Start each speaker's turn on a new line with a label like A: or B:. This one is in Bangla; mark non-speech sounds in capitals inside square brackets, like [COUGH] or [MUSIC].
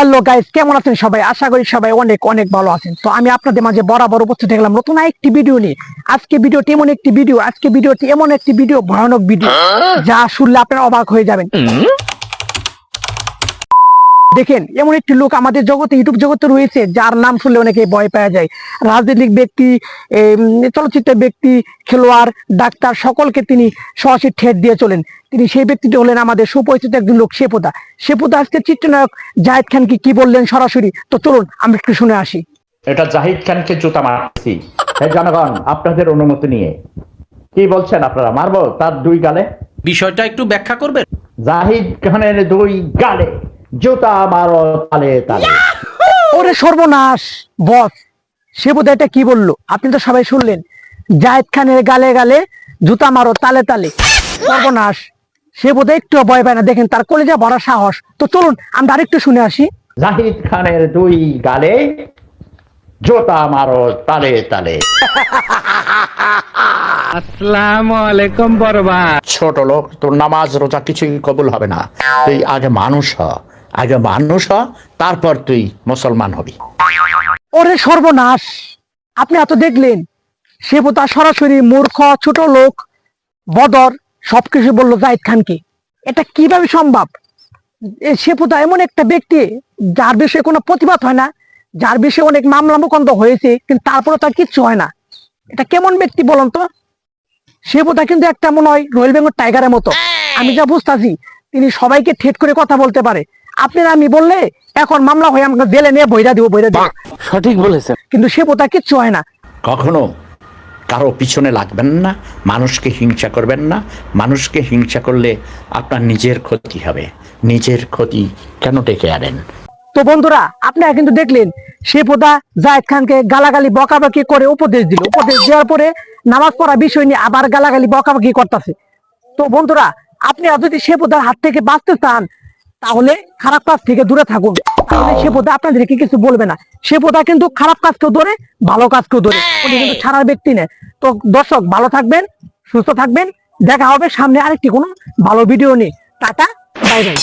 A: হ্যালো গাইস কেমন আছেন সবাই? আশা করি সবাই অনেক অনেক ভালো আছেন। তো আমি আপনাদের মাঝে বরাবর উপস্থিত হলাম নতুন একটি ভিডিও নিয়ে। আজকে ভিডিওটি এমন একটি ভিডিও আজকে ভিডিওটি এমন একটি ভিডিও ভয়ানক ভিডিও যা শুনলে আপনারা অবাক হয়ে যাবেন। দেখেন এমন একটি লোক আমাদের জগতে ইউটিউব জগতে রয়েছে যার নাম শুনলে অনেকে ভয় পাওয়া যায়। রাজনৈতিক ব্যক্তি চলচ্চিত্রের ব্যক্তি খেলোয়াড় ডাক্তার সকলকে তিনি সরাসরি ঠেট দিয়ে চলেন। তিনি সেই ব্যক্তিটি হলেন আমাদের সুপরিচিত একজন লোক শেপোদা। শেপোদা আজকে চিত্রনায়ক জাহেদ খানকে কি বললেন সরাসরি? তো চলুন আমরা একটু শুনে আসি।
B: এটা জাহিদ খানকে জুতা মারছি। জনগণ আপনাদের অনুমতি নিয়ে। কি বলছেন আপনারা? মারবো তার দুই গালে?
C: বিষয়টা একটু ব্যাখ্যা করবেন?
B: জাহিদ খানের দুই গালে। জুতা মারো তালে তালে।
A: ওরে সর্বনাশ বস। সে বোধহয় এটা কি বলল? আপনি তো সবাই শুনলেন। জাহেদ খানের গালে গালে জুতা মারো তালে তালে। সর্বনাশ। সে বোধহয় একটু ভয় পায় না। দেখেন তার কলেজে ভরা সাহস। তো চলুন আমরা আরেকটু শুনে আসি।
B: জাহিদ খানের দুই গালে জুতা মারো তালে তালে। [LAUGHS]
D: আসসালামু আলাইকুম বরবাদ।
B: ছোট লোক তোর নামাজ রোজা কিছুই কবুল হবে না। তুই আগে মানুষ হ। আগে মানুষ হ, তারপর তুই মুসলমান হবি।
A: ওরে সর্বনাশ! আপনি এত দেখলেন? সে বোধহয় সরাসরি মূর্খ, ছোট লোক, বদর, সবকিছু বলল জাহিদ খানকে। এটা কীভাবে সম্ভব? সে বোধহয় এমন একটা ব্যক্তি, যার বিষয়ে কোনো প্রতিবাদ হয় না, যার বিষয়ে অনেক মামলা মোকদ্দ হয়েছে, কিন্তু তারপরে তার কিচ্ছু হয় না। এটা কেমন ব্যক্তি বলুন তো? সে বোধহয় কিন্তু একটা মনে হয় রয়্যাল বেঙ্গল টাইগারের মতো। আমি যা বুঝতাছি, তিনি সবাইকে ঠেট করে কথা বলতে পারে। আপনারা আমি বললে এখন মামলা হয়ে আমাকে জেলে নিয়ে বইরা দিব বইরা দিব।
D: সঠিক বলেছেন।
A: কিন্তু সে বোধহয় কিচ্ছু হয় না।
B: কখনো কারও পিছনে লাগবেন না মানুষকে হিংসা করবেন না। মানুষকে হিংসা করলে আপনার নিজের ক্ষতি হবে। নিজের ক্ষতি কেন ডেকে আনেন?
A: তো বন্ধুরা আপনারা কিন্তু দেখলেন সে পোদা জায়েদ খানকে গালাগালি বকাবকি করে উপদেশ দিল। উপদেশ দেওয়ার পরে নামাজ পড়া বিষয় নিয়ে আবার গালাগালি বকাবকি করতেছে। তো বন্ধুরা আপনি যদি সে পোদার হাত থেকে বাঁচতে চান তাহলে খারাপ কাজ থেকে দূরে থাকুন। তাহলে সে পথে আপনাদেরকে কিছু বলবে না। সে পথে কিন্তু খারাপ কাজকেও ধরে ভালো কাজকেও ধরে। উনি কিন্তু ছাড়ার ব্যক্তি নেই তো দর্শক ভালো থাকবেন সুস্থ থাকবেন। দেখা হবে সামনে আরেকটি কোনো ভালো ভিডিও নিয়ে। Tata bye bye.